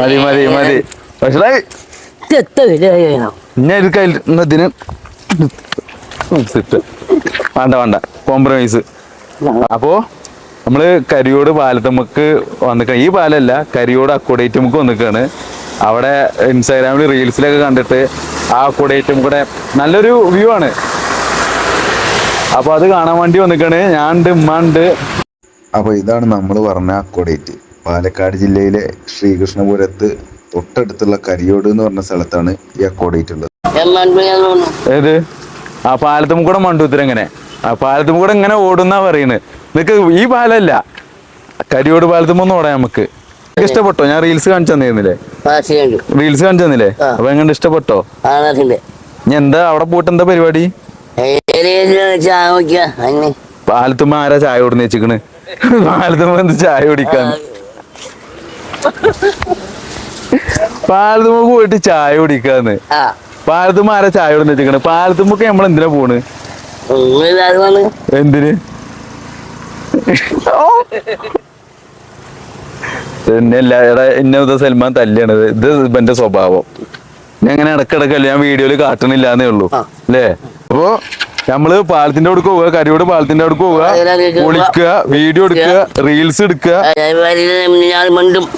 മതി. മതി. മതി പക്ഷേ ഞാൻ. വേണ്ട വേണ്ട. കോംപ്രമൈസ്. അപ്പോ നമ്മൾ കരിയോട് പാലത്തമ്മക്ക് വന്നിക്കാണ് ഈ പാലല്ല കരിയോട് അക്കോഡേറ്റ് നമുക്ക് വന്നിക്കാണ്. അവിടെ ഇൻസ്റ്റാഗ്രാമിൽ റീൽസിലൊക്കെ കണ്ടിട്ട് ആ അക്കോഡേറ്റം കൂടെ നല്ലൊരു വ്യൂ ആണ്. അപ്പൊ അത് കാണാൻ വേണ്ടി വന്നിക്കണ്. ഞാൻ ഉമ്മാണ്ട് അപ്പൊ അപ്പോൾ ഇതാണ് നമ്മൾ പറഞ്ഞ അക്കോഡേറ്റ് പാലക്കാട് ജില്ലയിലെ ശ്രീകൃഷ്ണപുരത്ത് തൊട്ടടുത്തുള്ള കരിയോട് എന്ന് പറഞ്ഞ സ്ഥലത്താണ് ഈ അക്കോഡേറ്റ് ഉള്ളത് ഏത്? ആ പാലത്തും കൂടെ മണ്ടൂത്തിര എങ്ങനെ? ആ പാലത്തും കൂടെ ഇങ്ങനെ ഓടുന്നാ പറയുന്നത്? നിനക്ക് ഈ പാലല്ല. കരിയോട് പാലത്തും ഒന്ന് ഓടാം നമുക്ക്. ഇഷ്ടപ്പെട്ടോ? ഞാൻ റീൽസ് കാണിച്ചു തന്നിരുന്നില്ലേ? റീൽസ് കാണിച്ചു തന്നില്ലേ? അപ്പൊ എങ്ങനെ ഇഷ്ടപ്പെട്ടോ? ഞാൻ എന്താ? അവിടെ പോയിട്ട് എന്താ പരിപാടി? പാലത്തുമ്പ ആരാ ചായ കൊടുന്ന് വെച്ചിക്കണ്? പാലത്തുമ്പോ എന്ത് ചായ കുടിക്കാൻ പാലത്തുമ്പോ പോയിട്ട് ചായ കുടിക്കാന്ന്. പാലത്തുമ്പോ ആരാ ചായ കൊടുന്ന് വെച്ചിക്കണ്? പാലത്തുമ്പോ നമ്മൾ എന്തിനാ പോണ്? എന്തിന്? ഇന്ന ഇത് സൽമാൻ തല്ലിയാണത് ഇത് ഇവന്റെ സ്വഭാവം. ഞാൻ അങ്ങനെ ഇടക്കിടക്കല്ല ഞാൻ വീഡിയോയിൽ കാട്ടണില്ലാന്നേ ഉള്ളൂ. ആ. അല്ലേ? അപ്പോ നമ്മൾ പാലത്തിന്റെ അവിടെ പോവുക കരിയോട് പാലത്തിന്റെ അടുക്ക് പോവുക അതിലേക്ക് വീഡിയോ എടുക്കുക റീൽസ് എടുക്കുക.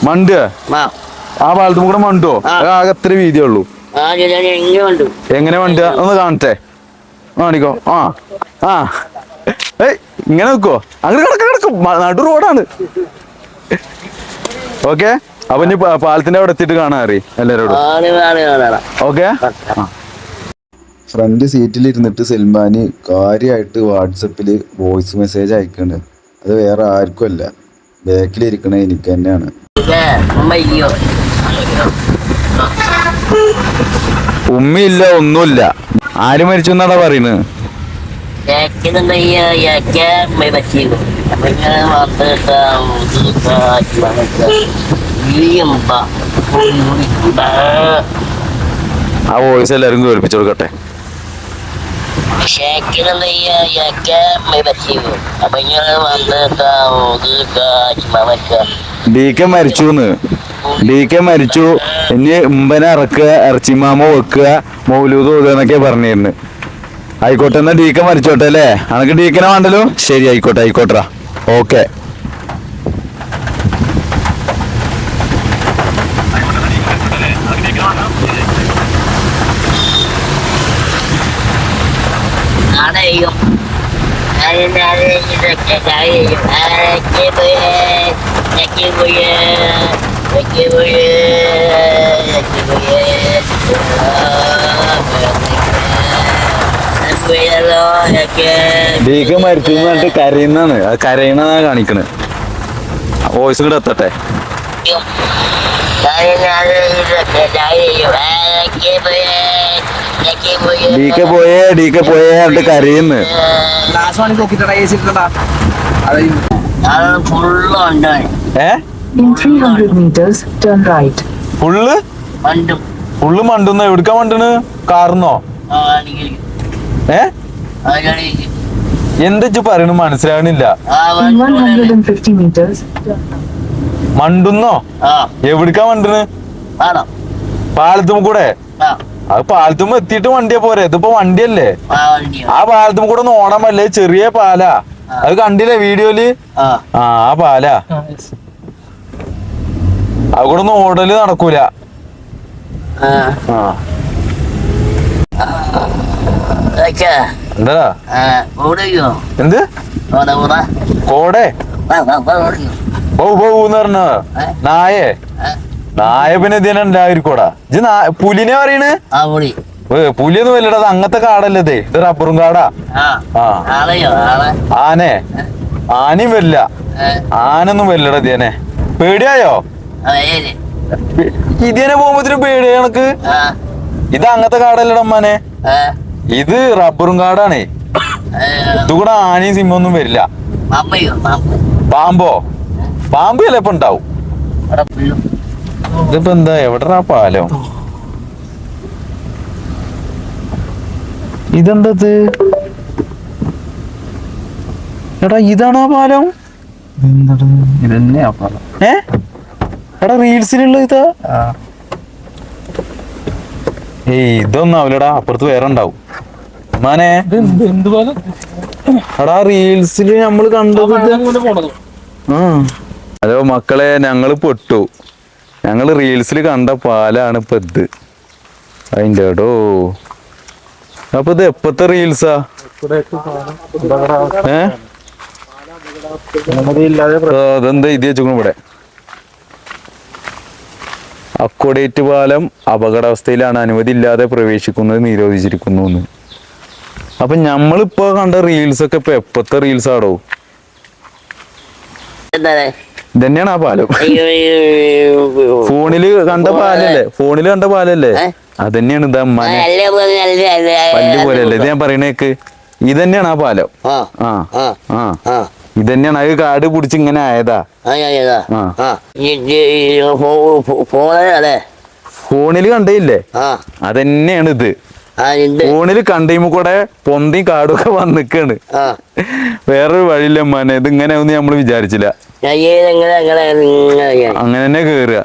മണ്ടുക? ആ. പാലത്തും കൂടെ മണ്ടോ ആകെ അത്ര വീതിയേ ഉള്ളൂ. എങ്ങനെ മണ്ട ഒന്ന് കാണട്ടെ. കാണിക്കോ. ആ ആ. ഏയ് ഇങ്ങനെ നിക്കോ അങ്ങനെ കിടക്ക കിടക്കും. നാട്ടു നടു റോഡാണ്. ഓക്കെ? അപ്പൊ ഇനി പാലത്തിന്റെ അവിടെ എത്തിയിട്ട് കാണാൻ അറി. എല്ലാരോടും. ഓക്കെ? ഫ്രണ്ട് സീറ്റിൽ ഇരുന്നിട്ട് സൽമാന് കാര്യമായിട്ട് വാട്സപ്പിൽ വോയിസ് മെസ്സേജ് അയക്കുന്നുണ്ട് അത് വേറെ ആർക്കും അല്ല. ബാക്കിലിരിക്കണ എനിക്ക് തന്നെയാണ്. ഉമ്മയില്ല ഒന്നുമില്ല. ആര് മരിച്ചു എന്നാടാ പറയുന്നത്? Apanya mata tahu kita. ആ. വോയിസ് എല്ലാവരും കേൾപ്പിച്ചു കൊടുക്കട്ടെ. മരിച്ചു മരിച്ചു. ഇനി ഉമ്പനെ ഇറക്കുക ഇറച്ചിമാമ വെക്കുക മൗലൂദ് ഓതുക എന്നൊക്കെ പറഞ്ഞിരുന്നു. ആയിക്കോട്ടെ എന്നാ ഡീക്ക മരിച്ചോട്ടെ അല്ലേ? അനക്ക് ഡീക്കനെ കെനെ വേണ്ടല്ലോ? ശരി ആയിക്കോട്ടെ ആയിക്കോട്ടെ okay Ayo. Ada ada kita കെ മരിച്ചു പറഞ്ഞിട്ട് കരയുന്നാണ് അത് കരയണതാണ് കാണിക്കണ്. വോയിസ് കൂടെ എത്തട്ടെ. ഡീക്ക കെ പോയേ ഡീക്ക കെ പോയേ എന്നിട്ട് കരയുന്ന്. ലാസ്റ്റ് വേണമെങ്കിൽ നോക്കിട്ടാ എ സി ഇട്ടടാ അത് ഫുള്ളുണ്ട് ഏ 300 meters, turn right. ഫുള്ള് പണ്ടും ഫുള്ള് മണ്ടുന്ന? എവിടുക്കാ മണ്ടണ് കാർന്നോ ഏ? പറയണു മനസ്സിലാവണില്ല. In 150 meters, മണ്ടുന്നോ? എവിടുക്കാ മണ്ടണ് പാലത്തും കൂടെ? ആ. അത് പാലത്തും എത്തിയിട്ട് വണ്ടിയാ പോരെ. ഇതിപ്പോ വണ്ടിയല്ലേ? ആ പാലത്തും കൂടെ ഒന്ന് ഓണം അല്ലേ ചെറിയ പാലാ. അത് കണ്ടില്ലേ വീഡിയോയിൽ? ആ. ആ പാലാ. അത് കൂടെ ഒന്ന് ഓടൽ നടക്കൂല. ആ. എന്താ? കോടെ ബൗ ബൗ എന്ന് പറഞ്ഞ? നായേ? നായ പിന്നെ ഇതിനുണ്ടായിരിക്കോടാ ഇത് നാ- പുലിനെ പറയണ്? പുലിയൊന്നും വല്ലടാ അത് അങ്ങനത്തെ കാടല്ലേ ഇത്? ഇത് റബ്ബറും കാടാ. ആനെ? ആനയും വരില്ല. ആനൊന്നും വരില്ലടാ ഇതിനെ പേടിയായോ? ഇതിനെ പോകുമ്പോത്തിന് പേടിയാ കണക്ക് ഇത് അങ്ങനത്തെ കാടല്ലടാ അമ്മാനെ ഇത് റബ്ബറും കാടാണേ. ഇതുകൂടെ ആനയും സിംഹമൊന്നും വരില്ല. പാമ്പോ? പാമ്പ് ചിലപ്പോ ഉണ്ടാവും. ഇതിപ്പോ എന്താ? എവിടെ പാലം? ഇതെന്തത് എടാ ഇതാണ് ആ പാലം? ഇതന്നെയാ പാലം. ഏ? എടാ റീൽസിലുള്ള ഇതാ. ഏയ് ഇതൊന്നും ആവില്ലടാ. അപ്പുറത്ത് വേറെ ഉണ്ടാവും. മാനെ. എടാ റീൽസിൽ നമ്മൾ കണ്ടത്. ഹലോ മക്കളെ ഞങ്ങൾ പൊട്ടു. ഞങ്ങൾ റീൽസിൽ കണ്ട പാലാണ് ഇപ്പൊ ഇത്. അതിന്റെ എടോ. അപ്പൊ ഇത് എപ്പത്തെ റീൽസാ? ഏ? അതെന്താ ഇത് വെച്ചു ഇവിടെ? അക്കോഡേറ്റ് പാലം അപകടാവസ്ഥയിലാണ് അനുമതി ഇല്ലാതെ പ്രവേശിക്കുന്നത് നിരോധിച്ചിരിക്കുന്നു അപ്പൊ ഞമ്മളിപ്പോ കണ്ട റീൽസ് ഒക്കെ ഇപ്പൊ എപ്പത്തെ റീൽസ് ആടോ? ഇതന്നെയാണ് ആ പാലം. ഫോണിൽ കണ്ട പാലല്ലേ? ഫോണിൽ കണ്ട പാലല്ലേ? അത് അതന്നെയാണ് ഇത് അമ്മാനെ. പല്ല് പോലെയല്ലേ? ഇത്. ഞാൻ പറയണേക്ക് ഇതന്നെയാണ് ആ പാലം. ആ ആ ഇതന്നെയാണ്. അത് കാട് പിടിച്ച് ഇങ്ങനെ ആയതാ. ഫോണിൽ ആ. അതന്നെയാണ് ഇത്. ഫോണിൽ കണ്ടീമ കൂടെ പൊന്തി കാടൊക്കെ വന്നിക്കാണ് വേറൊരു വഴിയില്ല മനെ ഇത് ഇങ്ങനെ ഒന്നും നമ്മൾ വിചാരിച്ചില്ല. അങ്ങനെ തന്നെ കേറുക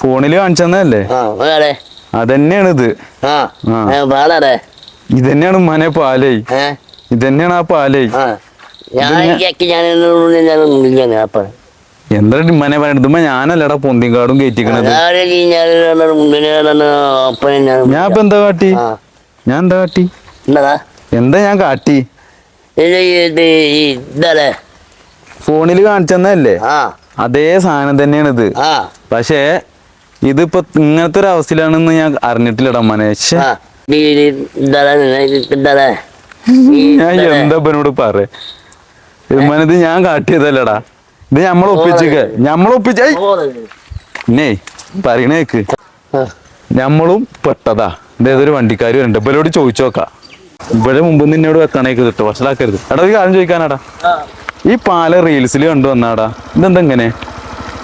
ഫോണിൽ അതെ അതന്നെയാണ് ഇത് ഇതന്നെയാണ് മനെ പാലേ. ഇതന്നെയാണ് ആ പാലേ. ഞാൻ ഇത് ഞാൻ- വിചാരിച്ചു ഞാൻ ഞാൻ ഇങ്ങനെ അപ്പൊ എന്താ ഉമ്മാനെ പറയണത്? ഉമ്മ ഞാനല്ലടാ പൊന്തിങ്കാടും കയറ്റിക്കണത് ഞാൻ ഇപ്പൊ എന്താ കാട്ടി? ഞാൻ എന്താ കാട്ടി? എന്താ? ഞാൻ കാട്ടി? ഫോണിൽ കാണിച്ചെന്നല്ലേ? അതേ സാധനം തന്നെയാണ് ഇത് പക്ഷേ ഇതിപ്പോ ഇങ്ങനത്തെ ഒരു അവസ്ഥയിലാണെന്ന് ഞാൻ അറിഞ്ഞിട്ടില്ലടാ മനേഷ് ഞാൻ? എന്താ ഇവനോട് പറ ഇത് ഞാൻ കാട്ടിയതല്ലടാ. ഇത് നമ്മൾ ഒപ്പിച്ചേക്ക്. നമ്മൾ ഒപ്പിച്ച പിന്നെ പറയണേക്ക് നമ്മളും ഞമ്മളും പെട്ടതാ. ഇത് ഏതൊരു വണ്ടിക്കാരും ഉണ്ട് ഇവരോട് ചോദിച്ചോക്കാം ഇവിടെ മുമ്പ് നിന്നോട് വെക്കണേക്ക് കിട്ടും വഷളാക്കരുത്. എടാ ഒരു കാര്യം ചോദിക്കാനാടാ. ഈ പാല റീൽസിൽ കണ്ടു വന്നാടാ. ഇതെന്താ ഇങ്ങനെ?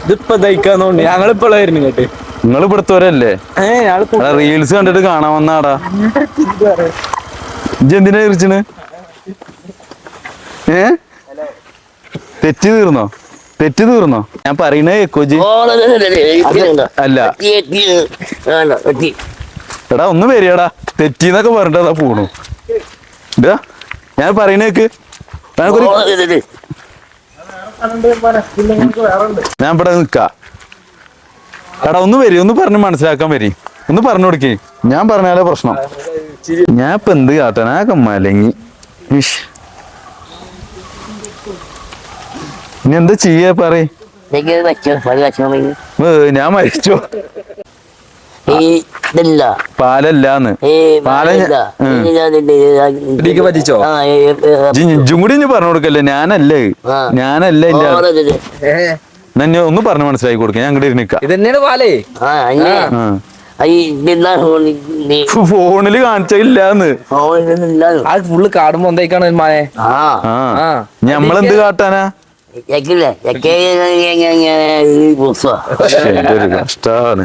ഇതിപ്പോ ദഹിക്കാന്നോണ്ട് ഞങ്ങളിപ്പോഴായിരുന്നു കേട്ട് നിങ്ങൾ ഇവിടുത്തവരല്ലേ റീൽസ് കണ്ടിട്ട് കാണാൻ വന്നാടാ. ഇജ്ജ് എന്തിനാ ഏ? തെറ്റ് തീർന്നോ? തെറ്റ് തീർന്നോ? ഞാൻ പറയണേ ഇതുണ്ടോ? അല്ല. എടാ ഒന്ന് വരികടാ തെറ്റിന്നൊക്കെ പറഞ്ഞിട്ടാ പോണു. ഇതാ ഞാൻ പറയണേക്ക്. ഞാൻ ഇവിടെ നിക്കാ. എടാ ഒന്ന് വരി ഒന്ന് പറഞ്ഞ് മനസ്സിലാക്കാൻ വരി. ഒന്ന് പറഞ്ഞു കൊടുക്കേ. ഞാൻ പറഞ്ഞാലേ പ്രശ്നം. ഞാൻ ഇപ്പൊ എന്ത് കാട്ടാനാ? കമ്മലങ്ങി. ഇനി എന്താ ചെയ്യ പറയ് ഞാൻ മരിച്ചു. പാലല്ലാന്ന്. ഈ പാല ഇല്ല. ഉം. ഇത് ഇത് ഇത് ഇത് ഇടിക്ക് പറ്റിച്ചോ? ഇജ്ജും കൂടി ഇനി പറഞ്ഞു കൊടുക്കല്ലേ? ഞാനല്ലേ? ഇത്. എന്നെ ഒന്ന് പറഞ്ഞു മനസ്സിലാക്കി കൊടുക്ക. ഞാൻ അങ്ങോട്ട് നിക്കാം. ഇതന്നെയാണ് പാലേ. ഫോണിൽ കാണിച്ചില്ലാന്ന് ഫുള്ള് കാടുമ്പോ എന്തായിക്കാണ്. ഞമ്മളെന്ത് കാട്ടാനാ? ചെക്കില്ലേ? ചെക്ക് കഷ്ടാണ്.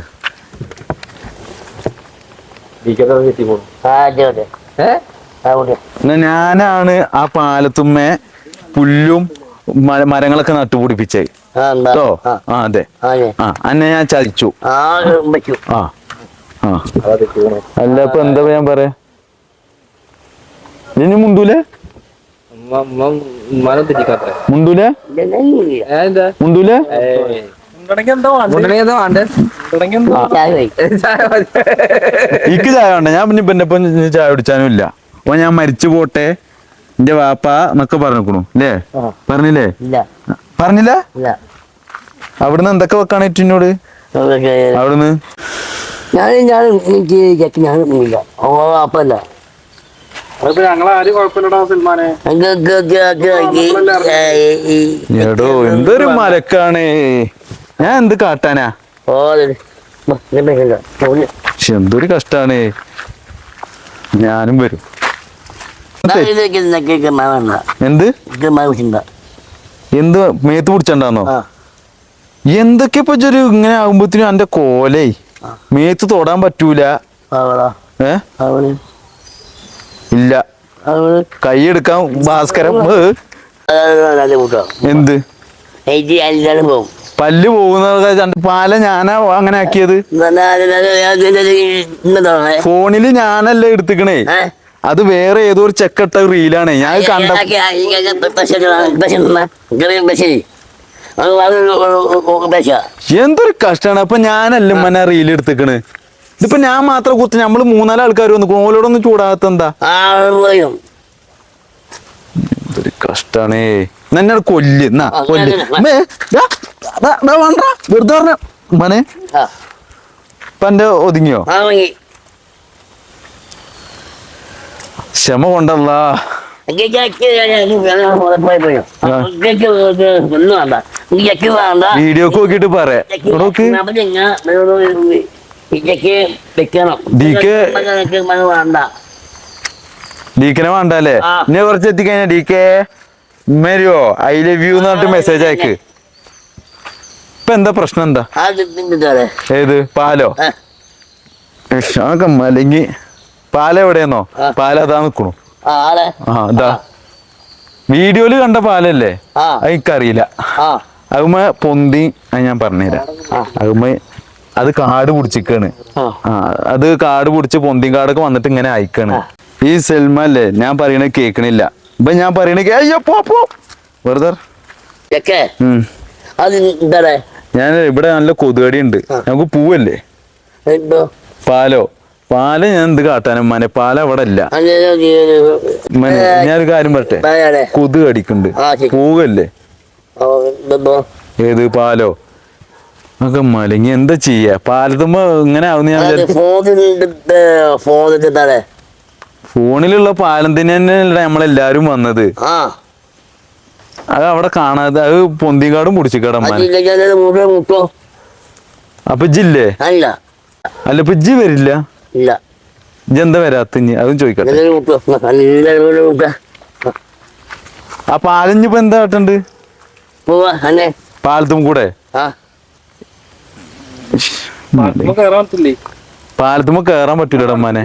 ഞാനാണ് ആ പാലത്തുമ്മേ പുല്ലും മരങ്ങളൊക്കെ നട്ടുപിടിപ്പിച്ചേ. ആ, കേട്ടോ ആ, അതെ. ആ, അന്നെ ഞാൻ ചതിച്ചു. ആ. ആ അല്ല ഇപ്പൊ എന്താ ഞാൻ പറയാ? ഇനി മുണ്ടൂലേ? മുണ്ടൂലേ വേണ്ടേ ചായ പോയി. എനിക്ക് ചായ വേണ്ട. ഞാൻ പിന്നെ ഒപ്പം ചായ കുടിച്ചാനും ഇല്ല. അപ്പൊ ഞാൻ മരിച്ചു പോട്ടെ. എന്റെ വാപ്പ എന്നൊക്കെ പറഞ്ഞിക്കണു. അല്ലേ പറഞ്ഞില്ലേ? ഇല്ല, പറഞ്ഞില്ല? ഇല്ല. അവിടുന്ന് എന്തൊക്കെ വെക്കാണ് നമുക്ക് അവിടുന്ന്? ഞാൻ ഞാൻ ഞാൻ ഇല്ല ഓ അപ്പല്ല ഞങ്ങളാരും കുഴപ്പമില്ലടാ സൽമാനെ എടോ എന്തൊരു മലക്കാണ് ഞാൻ എന്ത് കാട്ടാനാ? എന്തൊരു കഷ്ടാണ്. ഞാനും വരും. എന്ത്? എന്ത്? മേത്ത് പിടിച്ചണ്ടാന്നോ. എന്തൊക്കെ ഇപ്പൊ ഒരു ഇങ്ങനെ ആകുമ്പോത്തിനും എന്റെ കോലേ? മേത്ത് തൊടാൻ പറ്റൂല. ഏഹ് ഇല്ല കൈയെടുക്കാൻ ഭാസ്കരം എന്ത് പല്ല് പോകുന്ന പാല ഞാനാ അങ്ങനെ ആക്കിയത് ഫോണിൽ ഞാനല്ലേ എടുത്തിക്കണേ അത് വേറെ ഏതോ ഒരു ചെക്കട്ട റീലാണ് ഞാൻ കണ്ട എന്തൊരു കഷ്ടാണ് അപ്പൊ ഞാനല്ലേ മന റീൽ എടുത്തിക്കണ് ഇതിപ്പോ ഞാൻ മാത്രം കുത്തി നമ്മൾ മൂന്നാൽ ആൾക്കാർ വന്നു. ഓലോടൊന്നും ചൂടാകത്ത എന്താ? എന്തൊരു കഷ്ടാണേ. എന്നെ കൊല്ല്. എന്നാ കൊല്ല്. വേണ്ട. വെറുതെ പറഞ്ഞ മനെ ഇപ്പൊ എന്റെ ഒതുങ്ങിയോ? ക്ഷമ കൊണ്ടല്ല. വീഡിയോക്ക് നോക്കിട്ട് പറയാ DK വേണ്ട. അല്ലേ ഇനി കുറച്ച് എത്തിക്കഴിഞ്ഞാ ഡി കെ മെരിയോ ഐ ലവ് യു എന്ന് പറഞ്ഞിട്ട് മെസ്സേജ് അയക്ക്. ഇപ്പൊ എന്താ പ്രശ്നം എന്താ? ഏത്? പാലോ? അല്ലെങ്കി അല്ലെങ്കിൽ പാലെവിടെയെന്നോ ആ. പാല അതാ നിക്കണു. ആ അതാ വീഡിയോയിൽ കണ്ട പാലല്ലേ? എനിക്കറിയില്ല അതുമ്മ പൊന്തി ഞാൻ പറഞ്ഞുതരാം. അതുമ്മ അത് കാട് പിടിച്ചിക്കാണ്. അത് കാട് പിടിച്ച് പൊന്തി കാടൊക്കെ വന്നിട്ട് ഇങ്ങനെ അയക്കാണ്. ഈ സെൽമ അല്ലേ ഞാൻ പറയണത് കേക്കണില്ല. ഇപ്പൊ ഞാൻ പറയണ കേ- അയ്യോ പോ പോ. വെറുതെ ഞാൻ ഇവിടെ നല്ല കൊതുകടി ഉണ്ട് നമുക്ക് പൂവല്ലേ? പാലോ? പാൽ ഞാൻ എന്ത് കാട്ടാനും മനെ പാല അവിടെ ഇല്ല. ഞാനൊരു കാര്യം പറട്ടെ കൊതുക് അടിക്കുന്നുണ്ട് പൂവല്ലേ? ഏത് പാലോ? ഒക്കെ മലങ്ങി. എന്താ ചെയ്യ? പാലത്തുമ്പോ ഇങ്ങനെ ആവുന്ന ഞാൻ ഫോണിലുള്ള പാലം തന്നെയാണ് നമ്മളെല്ലാരും വന്നത്. അത് അവിടെ കാണാതെ അത് പൊന്തിക്കാടും കാടും അമ്മ അതില്ല മുഴുവൻ മുട്ടോ? അപ്പൊ ഇജ്ജില്ലേ അല്ല. അല്ല ഇപ്പൊ ഇജ്ജ് വരില്ല? ഇല്ല. ഇജ്ജ് എന്താ വരാത്ത അതും ചോദിക്കട്ടെ. ആ പാലഞ്ഞിപ്പോ എന്താ കാട്ടുണ്ട്? പാലത്തും കൂടെ? ആ. പാലത്തുമ്പോ കേറാൻ പറ്റൂലടാ പോണ്ട.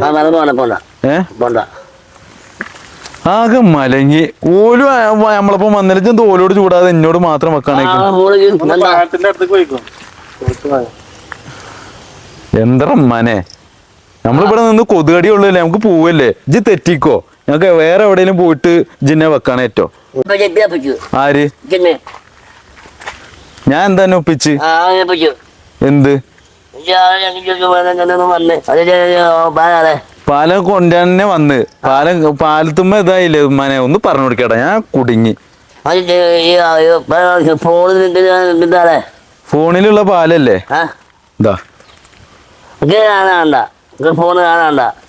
ആകെ മലങ്ങി ഓലും നമ്മളിപ്പോ വന്നിട്ട് എന്ത് ഓലോട് ചൂടാതെ എന്നോട് മാത്രം വെക്കാണേക്കും മോളിൽ എന്താ? എന്താ അമ്മാനെ നമ്മളിവിടെ നിന്ന് കൊതുകടി ഉള്ളല്ലേ നമുക്ക് പോവല്ലേ? ഇജ്ജ് തെറ്റിക്കോ. ഞങ്ങൾക്ക് വേറെ എവിടെയെങ്കിലും പോയിട്ട് ജിന്നെ വെക്കാണ് ഏറ്റോ ആര്? ഞാൻ എന്താ ഒപ്പിച്ച്. എന്ത്? പാല അത് പറയാതെ പാലം കൊണ്ടുതന്നെ വന്ന്. പാല പാലത്തുമ്പോ ഇതായില്ലേ ഉമ്മാനെ? ഒന്ന് പറഞ്ഞു കൊടുക്കട്ടെ. ഞാൻ കുടുങ്ങി. ഫോണിലുള്ള പാലല്ലേ? ഇതാ.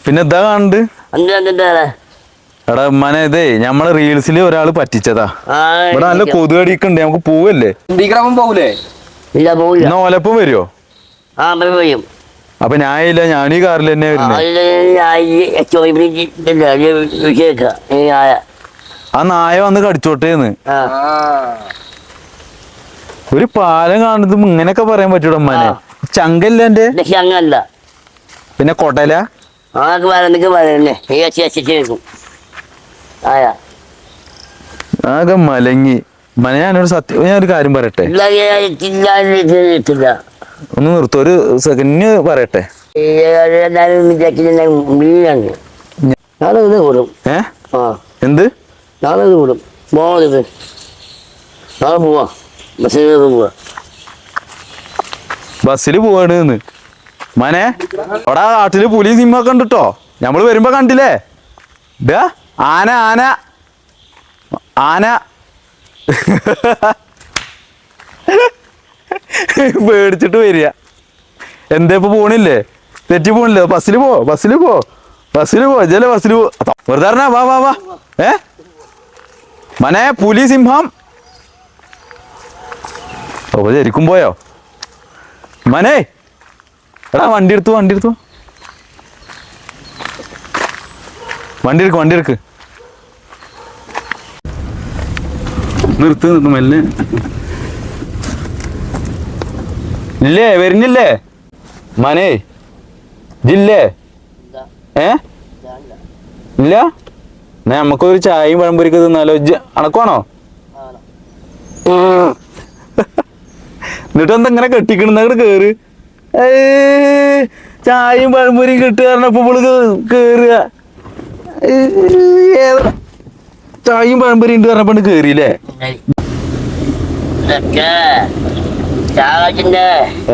പിന്നെ ഇതാ കാണണ്ട് എടാ ഉമ്മാനെ ഇതേ നമ്മളെ റീൽസിൽ ഒരാൾ പറ്റിച്ചതാ. ഇവിടെ നല്ല കൊതുകടിയൊക്കെ ഉണ്ട്. നമുക്ക് പോവല്ലേ? പോകൂലേ ഇല്ല പോവില്ല. എന്നാ ഓലപ്പം വരുമോ ആ പോയും അപ്പൊ ഞാൻ ഇല്ല ഞാൻ ഈ കാറിൽ തന്നെ വരുന്നേ. വിഷയക്ക ഈ ആയ ആ നായ വന്ന് കടിച്ചോട്ടേന്ന്. ഒരു പാലം കാണുന്നത് ഇങ്ങനെയൊക്കെ പറയാൻ പറ്റൂടാ അമ്മാനെ ചങ്കല്ല എന്റെ ചങ്കല്ല പിന്നെ കൊടല? ആകെ മലങ്ങി. മന ഞാനൊരു സത്യം ഞാനൊരു കാര്യം പറയട്ടെ? ഒന്ന് നിർത്തോ ഒരു സെക്കൻഡിന് പറയട്ടെ? എന്ത്? നാളെ ഇത് കൂടും പോവാത് നാളെ പോവാ. ബസ്സിൽ പോവാ. ബസ്സിൽ പോവാണ് മനെ അവിടെ ആ കാട്ടിൽ പുലി സിംഹമൊക്കെ ഉണ്ട് കേട്ടോ നമ്മൾ വരുമ്പോ കണ്ടില്ലേ? ആന ആന. ആന പേടിച്ചിട്ട് വരിക. എന്താ ഇപ്പൊ പോണില്ലേ? തെറ്റി പോണില്ലേ? ബസ്സിൽ പോ ബസ്സിൽ പോ ബസ്സിൽ പോ ജല ബസ്സിൽ പോ. വെറുതെ വാ വാ വാ. ഏ? മനെ പുലി സിംഹം. ഓ ശരിക്കും പോയോ? മനെ എടാ വണ്ടി എടുത്തു വണ്ടി എടുത്തു. വണ്ടി എടുക്ക് വണ്ടി എടുക്ക്. നിർത്ത് നിർത്ത് മെല്ലെ. ഇല്ലേ വരുന്നില്ലേ? മനേ ജില്ലേ ഏ? ഇല്ല? നമുക്കൊരു ചായയും പഴംപൊരിക്ക് തിന്നാലോ? അണക്കുവാണോ? എന്നിട്ട് എന്താ ഇങ്ങനെ കെട്ടിക്കണെന്ന്? കേറ്. ചായയും പഴംപൊരിയും കിട്ടുക പറഞ്ഞപ്പോ ഇവൾ കേ- കേറുക. ഏതാ? ചായയും പഴംപൊരി ഉണ്ട് പറഞ്ഞപ്പോ കേറിയില്ലേ?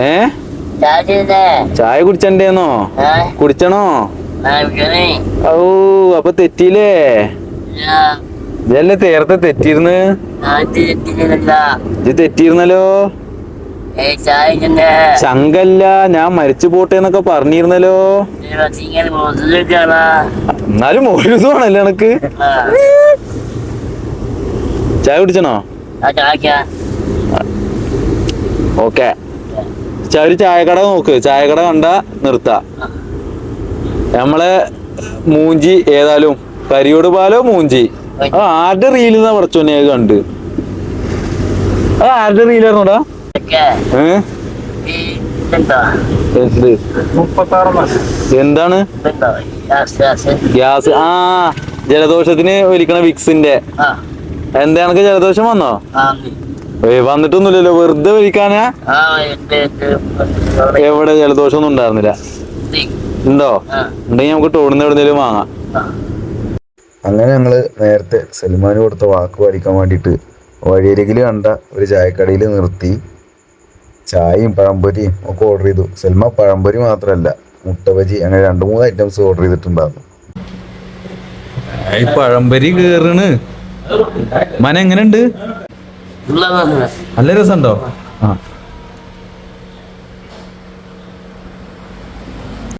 ഏ? ചായ കുടിച്ചണ്ടേന്നോ? ഏ? കുടിച്ചണോ? ഓ അപ്പൊ തെറ്റിയില്ലേ? ഇതല്ലേ നേരത്തെ തെറ്റിയിരുന്ന്? തിരിച്ചില്ല ഇത് തെറ്റിയിരുന്നല്ലോ? ചായച്ചിന്റെ. ചങ്കല്ല ഞാൻ മരിച്ചു പോട്ടെ എന്നൊക്കെ പറഞ്ഞിരുന്നല്ലോ? എന്നാലും ഒരു മോരുതാണല്ലേ എനക്ക്. ചായ കുടിച്ചണോ? ഓക്കെ. ഒരു ചായക്കട നോക്ക്. ചായക്കട കണ്ട നിർത്ത. നമ്മളെ മൂഞ്ചി ഏതായാലും കരിയോട് പാലോ മൂഞ്ചി? ആ ആരുടെ റീലിന്നാ പറച്ചോനെ അത് കണ്ട്? അത് ആരുടെ റീലായിരുന്നോടാ ഇതൊക്കെ ഏ? ഈ ഇതുണ്ടോ എന്ത്? എന്താണ്? ഗ്യാസ് ആ ജലദോഷത്തിന് വിളിക്കണ വിക്സിന്റെ. എന്താ എനക്ക് ജലദോഷം വന്നോ? വന്നിട്ടൊന്നുമില്ലല്ലോ. വെറുതെ വിളിക്കാനാ? എവിടെ ജലദോഷം ഒന്നും ഉണ്ടായിരുന്നില്ല ഉണ്ടോ? ഉണ്ടെങ്കിൽ നമുക്ക് ടോണിന്ന് എവിടെന്നേലും വാങ്ങാം. അങ്ങനെ ഞങ്ങൾ നേരത്തെ സൽമാന് കൊടുത്ത വാക്ക് പാലിക്കാൻ വേണ്ടിട്ട് വഴിയരികിൽ കണ്ട ഒരു ചായക്കടയിൽ നിർത്തി ചായയും പഴംപൊരിയും ഒക്കെ ഓർഡർ ചെയ്തു. സൽമ പഴംപൊരി മാത്രമല്ല മുട്ട ബജി അങ്ങനെ രണ്ട് മൂന്ന് ഐറ്റംസ് ഓർഡർ ചെയ്തിട്ടുണ്ടായിരുന്നു. പഴംപൊരി കേറണ് മന എങ്ങനെയുണ്ട്? നല്ല രസമുണ്ടോ? ആ.